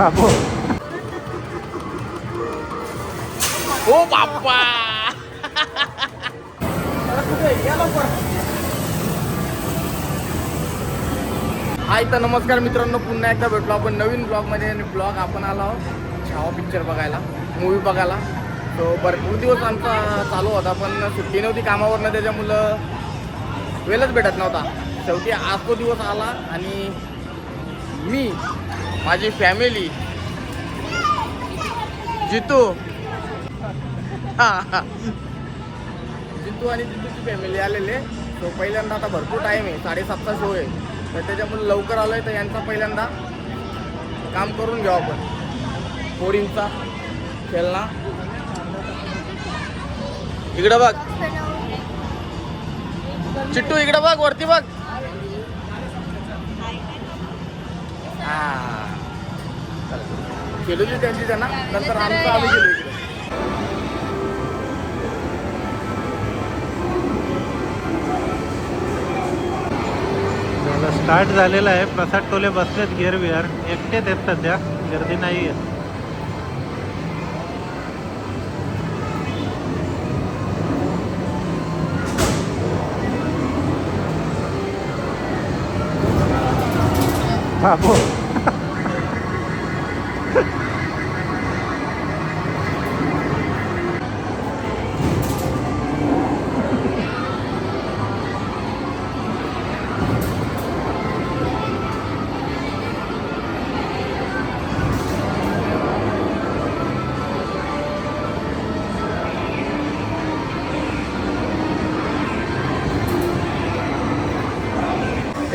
बाबू. ओ बाप्पा. हाय तर नमस्कार मित्रांनो पुन्हा एकदा भेटलो आपण नवीन ब्लॉगमध्ये आणि ब्लॉग आपण आलो आहोत. छावा पिक्चर बघायला मूवी बघायला. तो भरपूर दिवस आमचा चालू होता पण सुट्टी नव्हती कामावरनं त्याच्यामुळं वेळच भेटत नव्हता. शेवटी आज तो दिवस आला आणि मी माझी फॅमिली जितू. जितू आणि जितूची फॅमिली आलेले. तो पहिल्यांदा आता भरपूर टाईम आहे. साडेसातचा शो आहे. तर त्याच्यामुळे लवकर आलो आहे तर यांचा पहिल्यांदा. काम करून घेऊ आपण. पोरींचा. खेळणा. इकडं बघ. चिट्टू इकडं बघ. वरती बघ. हा. खेळू दे त्यांची त्यांना. नंतर आमचं आम्ही गेलो इकडे. स्टार्ट झालेलं आहे. प्रसाद टोले बसलेत गिअर विअर एकटेच आहेत सध्या. गर्दी नाही आहे बाबू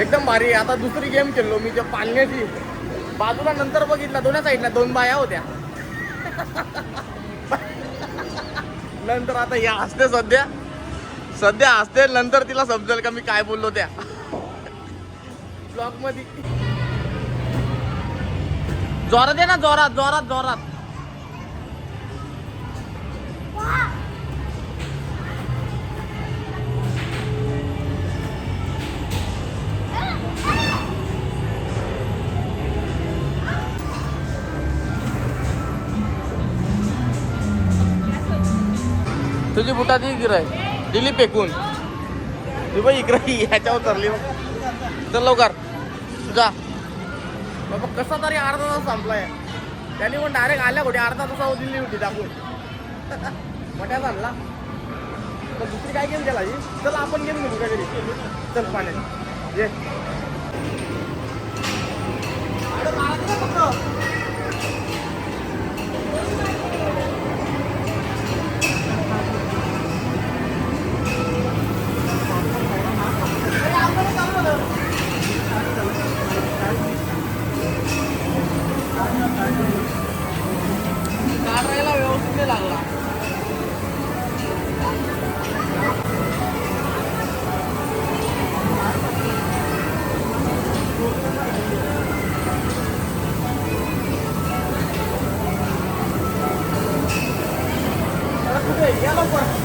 एकदम भारी आता दुसरी गेम खेळलो मी त्या पालण्याची. बाजूला नंतर बघितला दोन्ही साईडला दोन बाया होत्या. नंतर आता या असते सध्या. सध्या असते नंतर तिला समजेल का मी काय बोललो त्या. ब्लॉकमध्ये जोरात आहे ना जोरात जोरात जोरात. तुझी बुटा ती इकडं आहे दिली फेकून. ती बघ इकडं ह्याच्यावर चरली बघ. चल लवकर. जा. बाबा कसा तरी अर्धा तास संपलाय. त्याने पण डायरेक्ट आल्या कुठे अर्धा तासावर दिली होती टाकून मोठ्या झाला. तर दुसरी काय गेम केला चल आपण गेम घेऊ का घरी? चल पाण्यात. ये. अरे कुठे? या लवकर.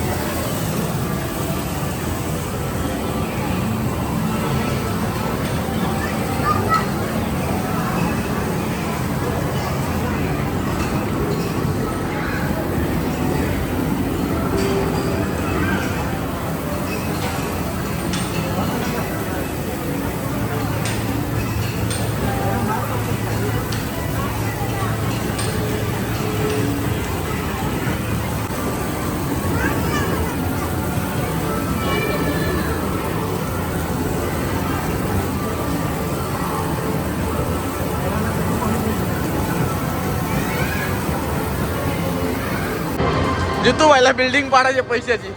जितू व्हायला बिल्डिंग पाडायचे पैशाची.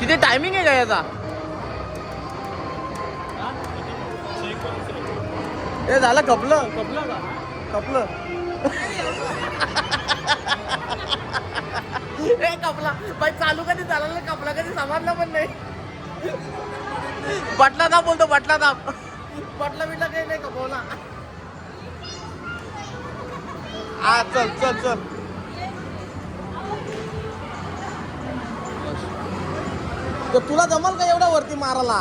किती टायमिंग आहे का याचा? हे झालं कपलं कपलं कपलं हे कपला बाई चालू कधी झाला कपला कधी समजलं पण नाही. बटला दाब बोलतो बटला दाब बटला बिटला काही नाही कपवला हा चल चल चल. तर तुला जमल का एवढ्या वरती मारायला?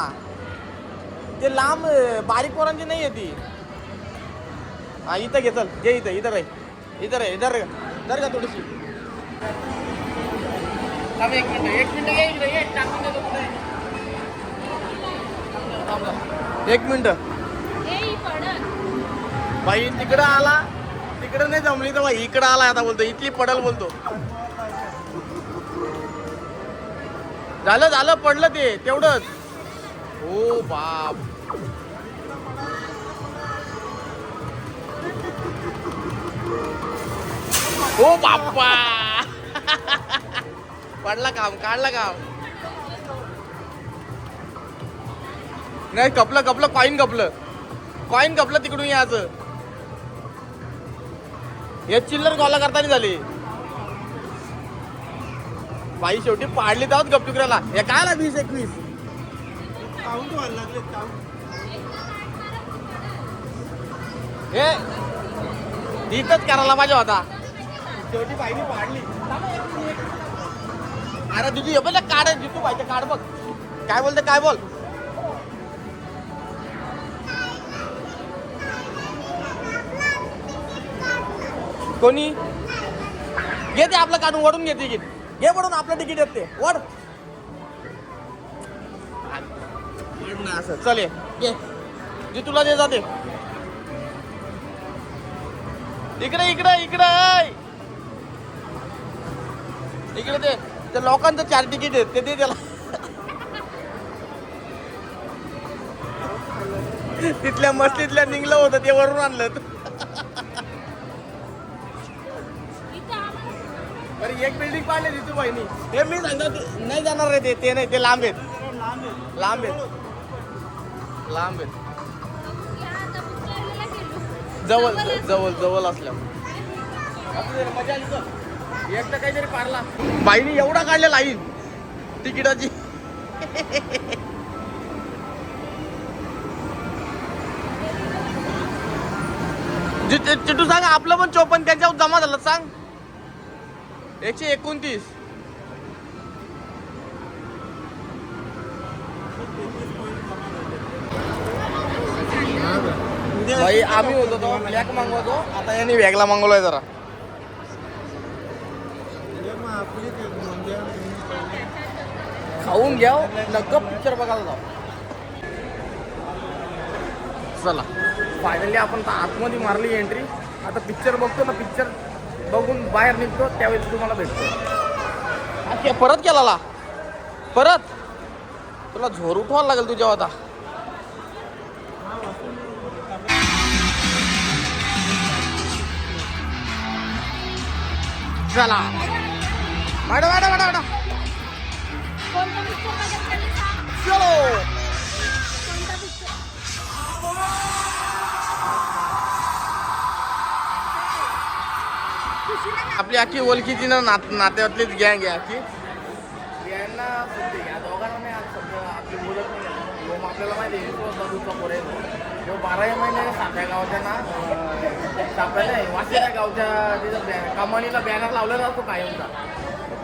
ते लांब बारीक पोरांची नाही आहे ती. हा इथं घे चल. घे इथं इथं रे इथं रे इधर रे धर का थोडीशी. एक मिनिट एक मिनिट टाकून देतो. एक मिनिट. बाई तिकडं आला. तिकडं नाही जमली तर इकडं आला आता बोलतो इथली पडल बोलतो. झालं झालं पडलं ते तेवढंच. हो बाप. हो बाप्पा. पडला काम काढला काम. नाही कपलं कपलं कॉईन कपलं. कॉईन कपलं तिकडून यायचं. हे चिल्लर गोला करताना झाली. बाई शेवटी पाडली जाऊत गपचुकऱ्याला हे काय ना वीस एकवीस? हे तिथंच करायला पाहिजे होता. शेवटी बाईने पाडली. अरे तुझी हे बघ काढ जितू बाईचं काढ बघ. काय बोलते काय बोल? कोणी? घे ते आपलं काढून वडून घे तिकीट. घे वडून आपलं तिकीट येत. ते वड. असं चले घे. जे तुला दे जाते. इकडे इकडे इकडे. इकडे ते त्या लोकांचं चार तिकीट आहेत. ते दे त्याला. तिथल्या मस्तीतल्या निघलं होतं ते वरून आणलं. एक बिल्डिंग पाडली तिथू बहिणी. हे मी सांगतो नाही जाणार रे ते ते नाही ते लांब आहेत. लांब आहेत. लांब आहेत. जवळ जवळ जवळ असल्यावर असू दे रे, मजा आली तर काहीतरी पारला बाईने एवढा काढला लाईन. तिकिटाची. चिटू सांग आपलं पण चोपन्न त्यांच्यावर जमा झालं सांग. एकशे एकोणतीस. भाई आम्ही होतो तो ब्लॅक मागवतो. आता यांनी बॅगला मागवलाय जरा. खाऊन घ्या हो. नक्क पिक्चर बघायला जाऊ. चला. फायनली आपण आतमध्ये मारली एंट्री आता पिक्चर बघतो ना पिक्चर बघून बाहेर निघतो त्यावेळेस तुम्हाला भेटतो. हा, परत केला परत? तुला झोर उठवायला लागेल तुझ्या आता. चला. वाडा वाडा वाडा वाडा आपली अख्खी ओळखीची ना नात नात्यातलीच गँग आहे अख्खी यांना या दोघांना नाही आज सध्या आपली मुलं नाही आपल्याला माहिती आहे तो दगडूचा पोर आहे तो बाराही महिने साध्या गावच्या ना साप्याला नाही वाशीच्या गावच्या तिथं बॅ- कमानीला बॅनर लावलेला असतो कायमचा.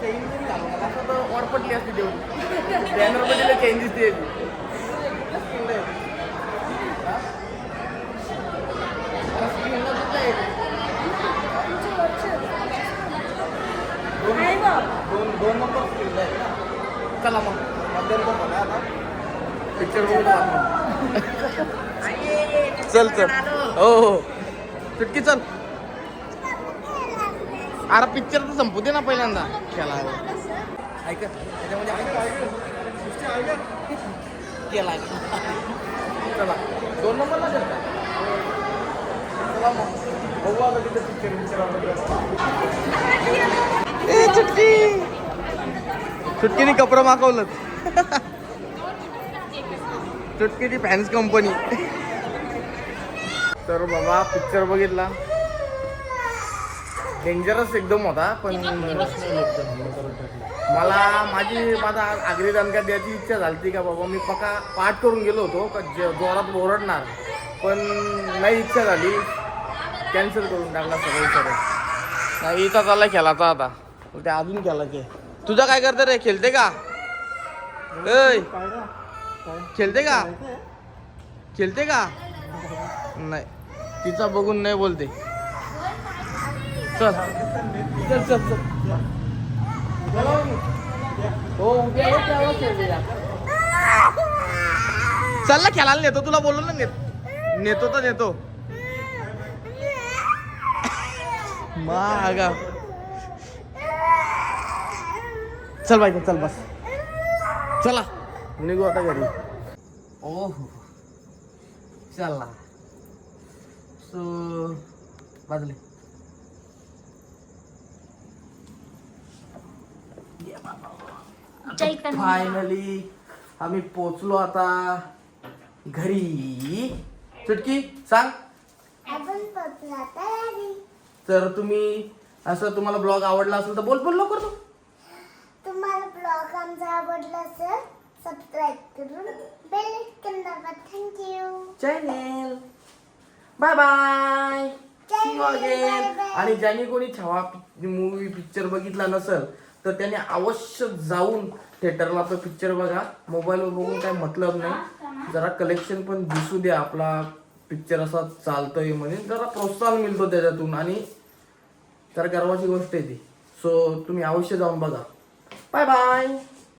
चेंज जरी असं तर वरपटली असते तेवढी बॅनरमध्ये चेंज दिसते हा? आता screen ला सुद्धा आहे. दोन नंबर आहे ना. चला मग. मध्यंतर बघा आता. पिक्चर आपण. चल चल. हो हो. चुटकी चल. अरे पिक्चर तर संपू दे ना पहिल्यांदा. खेळा ऐक त्याच्यामध्ये केला चला. दोन नंबरला चला मग. बघू आता तिथे पिक्चर पिक्चर ए चुटकी. चुटकीने कपडं मागवलं चुटकीची फॅन्स कंपनी तर बाबा पिक्चर बघितला. डेंजरस एकदम होता पण मला माझी माझा आगरी दणका द्यायची इच्छा झाली का बाबा मी पका पाठ करून गेलो होतो का जे- जोरात ओरडणार. पण नाही इच्छा झाली. कॅन्सल करून टाकला सगळं सगळं नाही इथं चालला खेळाचा आता. ते अजून खेळायचे. तुझा काय करत रे? खेळते का? ऐ. खेळते का? खेळते का? नाही. तिचा बघून नाही बोलते. चल. चल चल चल. हो चल ना खेळायला नेतो. तुला बोललो ना नेत नेतो तर नेतो. मागा. चल बाई चल बस. चला. निघू आता घरी. ओहो. चला. सो बाजले. फायनली आम्ही पोचलो आता घरी. चुटकी सांग. तर तुम्ही असं तुम्हाला ब्लॉग आवडला असेल तर बोल बोल लवकर तू तुम्हाला ब्लॉग आमचा आवडला असेल सबस्क्राईब करून बेल आयकॉन दाबा thank you channel bye bye. आणि ज्यांनी कोणी छावा मूवी पिक्चर बघितला नसेल तर त्याने अवश्य जाऊन थिएटरला तो पिक्चर बघा. मोबाईलवर बघून काय मतलब नाही. जरा कलेक्शन पण दिसू द्या आपला पिक्चर असा चालतोय म्हणजे जरा प्रोत्साहन मिळतो त्याच्यातून. आणि जरा गर्वाची गोष्ट आहे ती. सो तुम्ही अवश्य जाऊन बघा. Bye bye